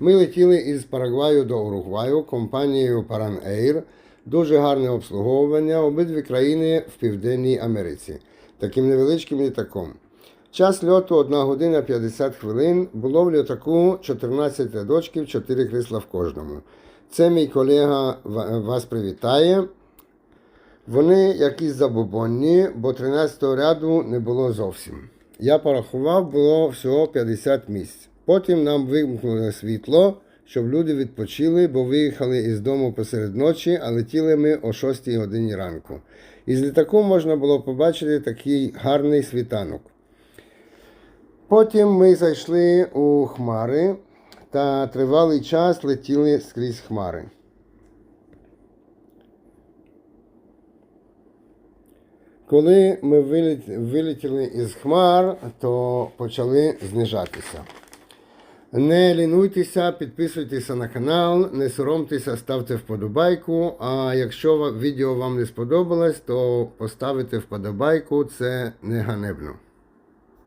Ми летіли із Парагваю до Уругваю компанією Paran Air. Дуже гарне обслуговування, обидві країни в Південній Америці. Таким невеличким літаком. Час льоту 1 година 50 хвилин. Було в літаку 14 рядочків, 4 крісла в кожному. Це мій колега вас привітає. Вони якісь забобонні, бо 13-го ряду не було зовсім. Я порахував, було всього 50 місць. Потім нам вимкнули світло, щоб люди відпочили, бо виїхали із дому посеред ночі, а летіли ми о 6 годині ранку. Із літаку можна було побачити такий гарний світанок. Потім ми зайшли у хмари та тривалий час летіли скрізь хмари. Коли ми виліт- вилетіли із хмар, то почали знижатися. Не лінуйтеся, підписуйтеся на канал, не соромтеся, ставте вподобайку. А якщо відео вам не сподобалось, то поставите вподобайку, це не ганебно.